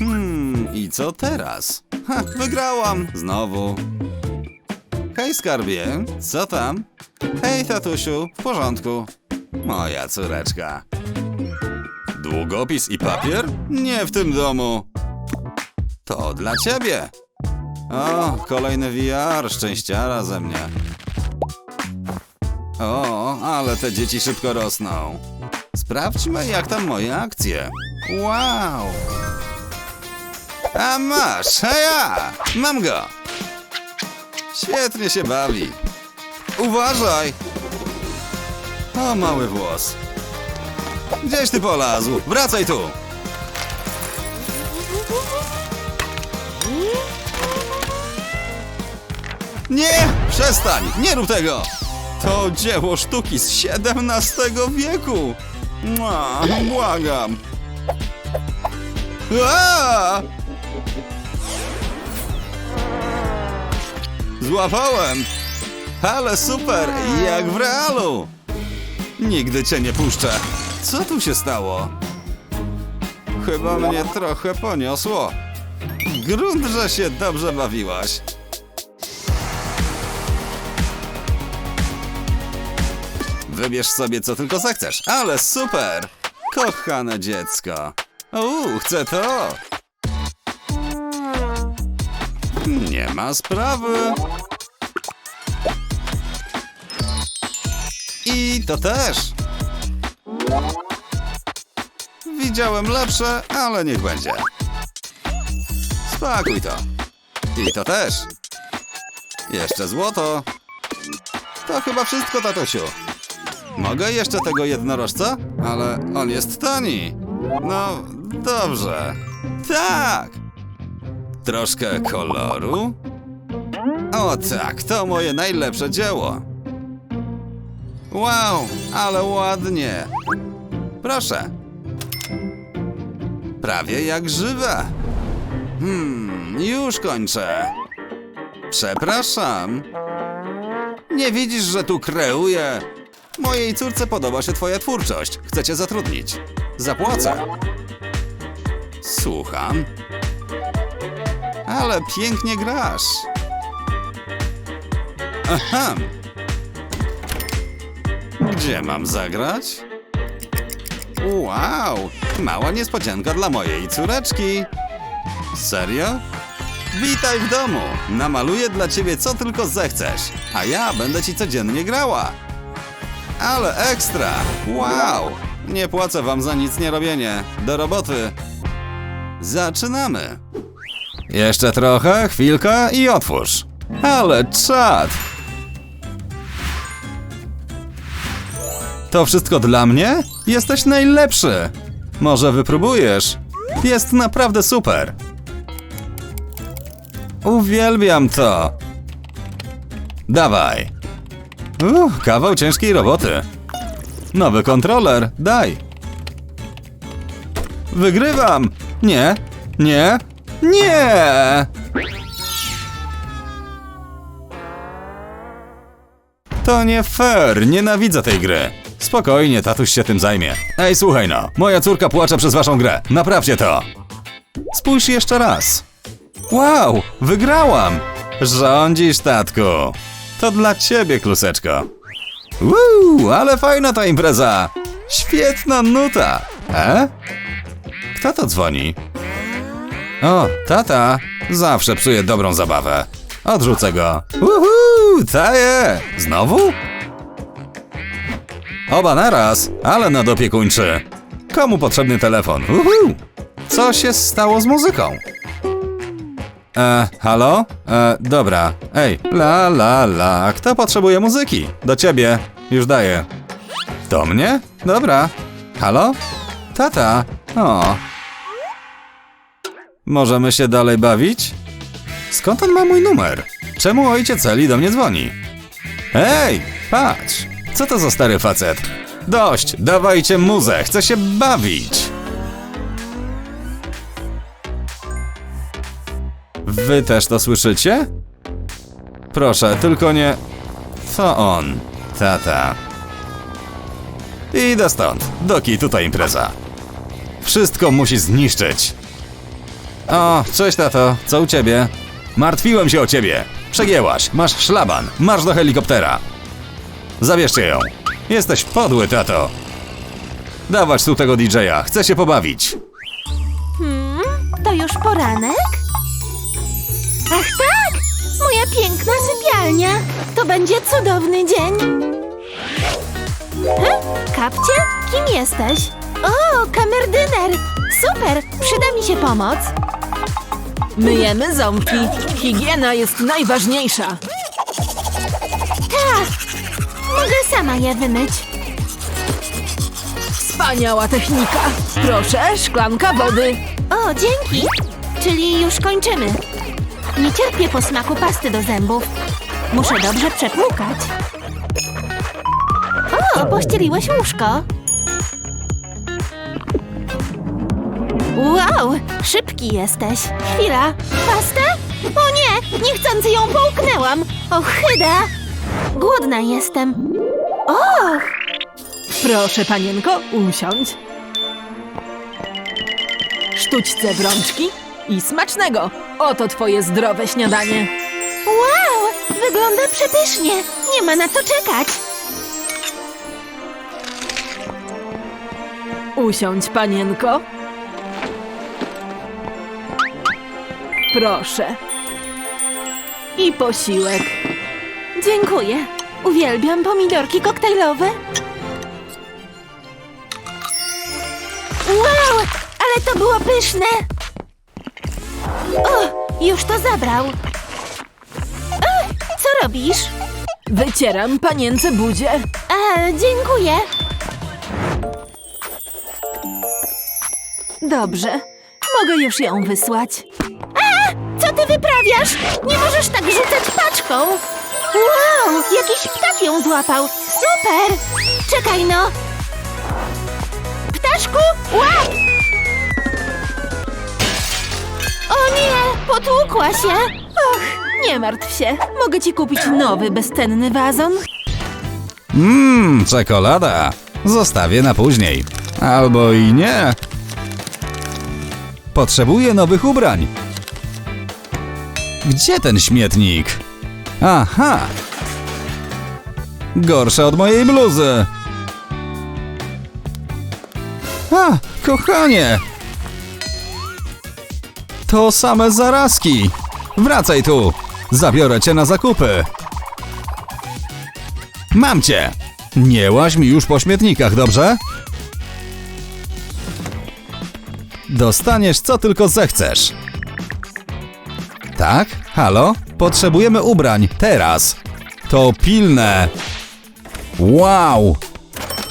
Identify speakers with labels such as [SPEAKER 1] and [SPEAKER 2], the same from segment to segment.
[SPEAKER 1] Hmm, i co teraz? Ha, wygrałam! Znowu. Hej, skarbie, co tam? Hej, tatusiu, w porządku. Moja córeczka. Długopis i papier? Nie w tym domu. To dla ciebie. O, kolejny VR, szczęściara ze mnie. O, ale te dzieci szybko rosną. Sprawdźmy, jak tam moje akcje. Wow! A masz, a ja! Mam go! Świetnie się bawi. Uważaj! O, mały włos. Gdzieś ty polazł? Wracaj tu! Nie! Przestań! Nie rób tego! To dzieło sztuki z XVII wieku! Mua, błagam! Aaa! Złapałem! Ale super! Jak w realu! Nigdy cię nie puszczę! Co tu się stało? Chyba mnie trochę poniosło. Grunt, że się dobrze bawiłaś. Wybierz sobie co tylko zechcesz, ale super! Kochane dziecko. Uuu, chcę to! Nie ma sprawy. I to też. Widziałem lepsze, ale niech będzie. Spakuj to. I to też. Jeszcze złoto. To chyba wszystko, tatusiu. Mogę jeszcze tego jednorożca? Ale on jest tani. No, dobrze. Tak. Troszkę koloru. O tak, to moje najlepsze dzieło. Wow, ale ładnie. Proszę. Prawie jak żywe. Hmm, już kończę. Przepraszam. Nie widzisz, że tu kreuję? Mojej córce podoba się twoja twórczość. Chcę cię zatrudnić. Zapłacę. Słucham. Ale pięknie grasz. Aha. Gdzie mam zagrać? Wow, mała niespodzianka dla mojej córeczki. Serio? Witaj w domu. Namaluję dla ciebie co tylko zechcesz, a ja będę ci codziennie grała. Ale ekstra! Wow! Nie płacę wam za nic nie robienie. Do roboty. Zaczynamy. Jeszcze trochę, chwilka i otwórz. Ale czad! To wszystko dla mnie? Jesteś najlepszy! Może wypróbujesz? Jest naprawdę super! Uwielbiam to! Dawaj! Uff, kawał ciężkiej roboty. Nowy kontroler, daj! Wygrywam! Nie, nie, nie! To nie fair, nienawidzę tej gry. Spokojnie, tatuś się tym zajmie. Ej, słuchaj no, moja córka płacze przez waszą grę. Naprawcie to. Spójrz jeszcze raz. Wow, wygrałam! Rządzisz, tatku. To dla ciebie, kluseczko. Uuu, ale fajna ta impreza. Świetna nuta. E? Kto to dzwoni? O, tata. Zawsze psuje dobrą zabawę. Odrzucę go. Uhu, taje. Znowu? Oba naraz, ale nadopiekuńczy. Komu potrzebny telefon? Uhu. Co się stało z muzyką? E, halo? E, dobra. Ej, la la la. Kto potrzebuje muzyki? Do ciebie. Już daję. Do mnie? Dobra. Halo? Tata. O. Możemy się dalej bawić? Skąd on ma mój numer? Czemu ojciec Eli do mnie dzwoni? Ej, patrz. Co to za stary facet? Dość, dawajcie muzę, chcę się bawić. Wy też to słyszycie? Proszę, tylko nie... To on, tata. Idę stąd. Doki, tutaj impreza. Wszystko musi zniszczyć. O, cześć tato, co u ciebie? Martwiłem się o ciebie. Przegięłaś, masz szlaban, marsz do helikoptera. Zabierzcie ją. Jesteś podły, tato. Dawać tu tego DJ-a, chcę się pobawić.
[SPEAKER 2] Hmm, to już poranek? Ach tak! Moja piękna sypialnia! To będzie cudowny dzień! He? Kapcie? Kim jesteś? O, kamerdyner! Super! Przyda mi się pomoc!
[SPEAKER 3] Myjemy ząbki. Higiena jest najważniejsza.
[SPEAKER 2] Tak! Mogę sama je wymyć.
[SPEAKER 3] Wspaniała technika. Proszę, szklanka wody.
[SPEAKER 2] O, dzięki! Czyli już kończymy. Nie cierpię posmaku pasty do zębów. Muszę dobrze przepłukać. O, pościeliłeś łóżko. Wow, szybki jesteś. Chwila, pastę? O nie, niechcący ją połknęłam. Ochyda! Głodna jestem. Och,
[SPEAKER 3] Proszę, panienko, usiądź. Sztućce w rączki i smacznego. Oto twoje zdrowe śniadanie.
[SPEAKER 2] wow, wygląda przepysznie. Nie ma na to czekać.
[SPEAKER 3] Usiądź, panienko. Proszę. I posiłek.
[SPEAKER 2] Dziękuję. Uwielbiam pomidorki koktajlowe. Wow, ale to było pyszne. O, już to zabrał. O, co robisz?
[SPEAKER 3] Wycieram panience buzię.
[SPEAKER 2] A, dziękuję.
[SPEAKER 3] Dobrze. Mogę już ją wysłać.
[SPEAKER 2] Co ty wyprawiasz? Nie możesz tak rzucać paczką. Wow, jakiś ptak ją złapał. Super. Czekaj no. Ptaszku, łap! O nie, potłukła się.
[SPEAKER 3] Och, nie martw się. Mogę ci kupić nowy, bezcenny wazon.
[SPEAKER 1] Mmm, czekolada. Zostawię na później. Albo i nie. Potrzebuję nowych ubrań. Gdzie ten śmietnik? Aha. Gorsze od mojej bluzy. A, kochanie. To same zarazki. Wracaj tu. Zabiorę cię na zakupy. Mam cię! Nie łaź mi już po śmietnikach, dobrze? Dostaniesz co tylko zechcesz. Tak? Halo? Potrzebujemy ubrań. Teraz. To pilne. Wow!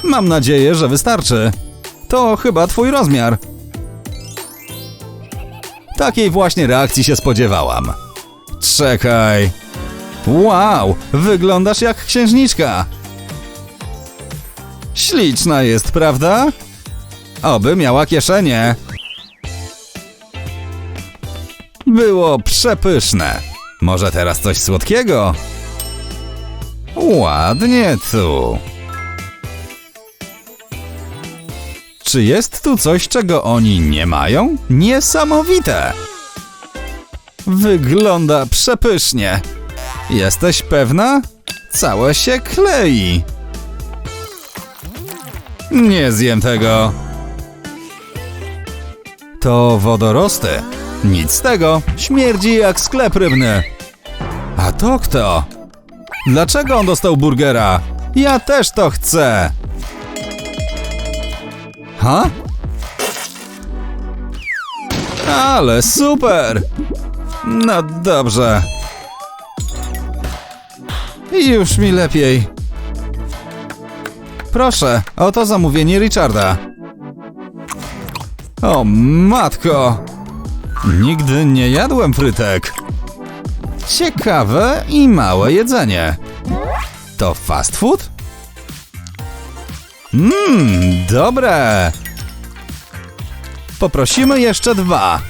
[SPEAKER 1] Mam nadzieję, że wystarczy. To chyba twój rozmiar. Takiej właśnie reakcji się spodziewałam. Czekaj. Wow, wyglądasz jak księżniczka. Śliczna jest, prawda? Oby miała kieszenie. Było przepyszne. Może teraz coś słodkiego? Ładnie tu. Czy jest tu coś, czego oni nie mają? Niesamowite! Wygląda przepysznie. Jesteś pewna? Całe się klei. Nie zjem tego. To wodorosty. Nic z tego. Śmierdzi jak sklep rybny. A to kto? Dlaczego on dostał burgera? Ja też to chcę. Ha? Ale super! No dobrze. Już mi lepiej. Proszę, oto zamówienie Richarda. O matko! Nigdy nie jadłem frytek. Ciekawe i małe jedzenie. To fast food? Mmm, dobre. Poprosimy jeszcze dwa.